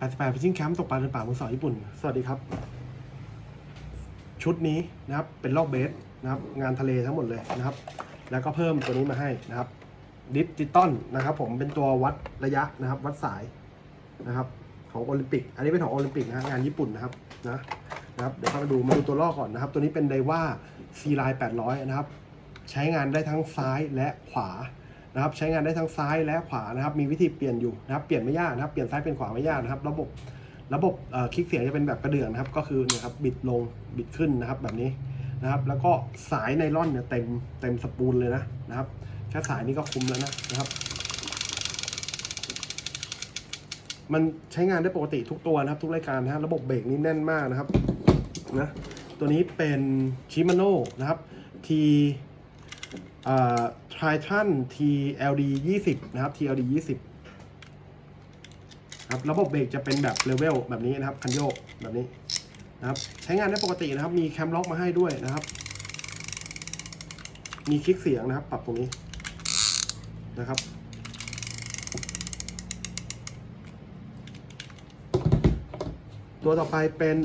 88 Fishing Camp ตกปลาเดินป่ามือสองญี่ปุ่น สวัสดีครับ ชุดนี้นะครับเป็นลอกเบสนะครับ งานทะเลทั้งหมดเลยนะครับ แล้วก็เพิ่มตัวนี้มาให้นะครับดิจิตอลนะครับ ผมเป็นตัววัดระยะนะครับ วัดสายนะครับของโอลิมปิก อันนี้เป็นของโอลิมปิกนะงานญี่ปุ่นนะครับนะนะครับเดี๋ยวเข้ามาดูมาดูตัวลอกก่อนนะครับ ตัวนี้เป็นไดว่าซีไลน์800 นะครับ ใช้งานได้ทั้งซ้ายและขวา นะครับใช้งานได้ทั้งซ้ายและขวานะครับมีวิธีเปลี่ยนอยู่นะครับเปลี่ยนไม่ยากนะครับเปลี่ยนซ้ายเป็นขวาไม่ยากนะครับ ระบบระบบคลิกเสียงจะเป็นแบบกระเดื่องนะครับ ก็คือเนี่ยครับบิดลงบิดขึ้นนะครับแบบนี้นะครับ แล้วก็สายไนล่อนเนี่ยเต็มเต็มสปูลเลยนะนะครับแค่สายนี้ก็คุ้มแล้วนะนะครับ มันใช้งานได้ปกติทุกตัวนะครับ ทุกรายการนะฮะระบบเบรกนี่แน่นมากนะครับนะตัวนี้เป็นชิมาโน่นะครับ T อ่า Triton TLD 20 นะครับ TLD 20ครับระบบเบรกจะเป็นแบบเลเวลแบบนี้นะครับคันโยกแบบนี้นะครับใช้งานได้ปกตินะครับ มีแคมล็อกมาให้ด้วยนะครับ มีคลิกเสียงนะครับ ปรับตรงนี้นะครับตัวต่อไปเป็น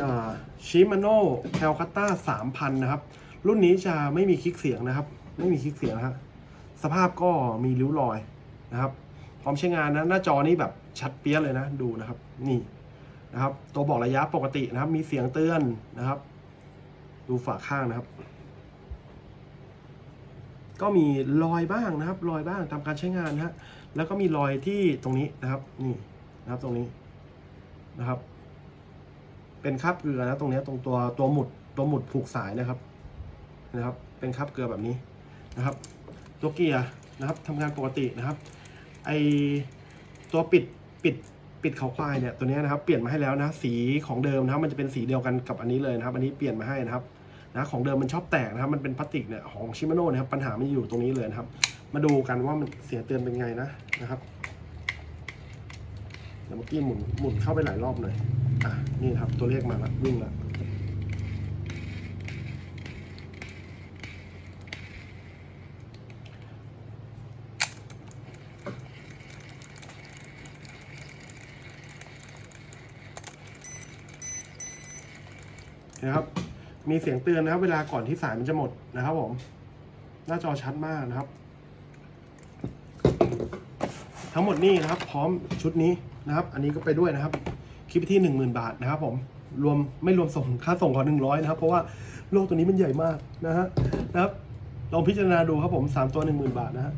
ชิมาโน่แคลคัตตา3,000นะครับ รุ่นนี้จะไม่มีคลิกเสียงนะครับ ไม่มีคลิกเสียงนะครับ สภาพก็มีริ้วรอยนะครับพร้อมใช้งานนะหน้าจอนี่แบบชัดเปี้ยเลยนะดูนะครับนี่นะครับตัวบอกระยะปกตินะครับ มีเสียงเตือนนะครับ ดูฝาข้างนะครับ ก็มีรอยบ้างนะครับ รอยบ้างตามการใช้งานนะฮะแล้วก็มีรอยที่ตรงนี้นะครับนี่นะครับตรงนี้นะครับ เป็นคราบเกลือนะตรงนี้ตรงตัวตัวหมุดตัวหมุดผูกสายนะครับนะครับ เป็นคราบเกลือแบบนี้นะครับ ตัวเกียร์นะครับทำงานปกตินะครับไอตัวปิดปิดปิดเขาควายเนี่ยตัวนี้นะครับเปลี่ยนมาให้แล้วนะสีของเดิมนะครับมันจะเป็นสีเดียวกันกับอันนี้เลยนะครับ อันนี้เปลี่ยนมาให้นะครับนะของเดิมมันชอบแตกนะครับมันเป็นพลาสติกเนี่ยของชิมาโน่นะครับปัญหามันอยู่ตรงนี้เลยนะครับ มาดูกันว่ามันเสียเตือนเป็นไงนะนะครับเดี๋ยวเมื่อกี้หมุนหมุนเข้าไปหลายรอบเลยอะนี่ครับตัวเลขมาล้ววิ่งล้ว นะครับ มีเสียงเตือนนะครับเวลาก่อนที่สายมันจะหมดนะครับผม หน้าจอชัดมากนะครับ ทั้งหมดนี่นะครับ พร้อมชุดนี้นะครับ อันนี้ก็ไปด้วยนะครับคลิปที่หนึ่งหมื่นบาทนะครับผมรวมไม่รวมส่งค่าส่งขอนหนึ่งร้อยนะครับ เพราะว่าโลกตัวนี้มันใหญ่มากนะฮะนะครับลองพิจารณาดูครับผมสามตัวหนึ่งหมื่นบาทนะฮะ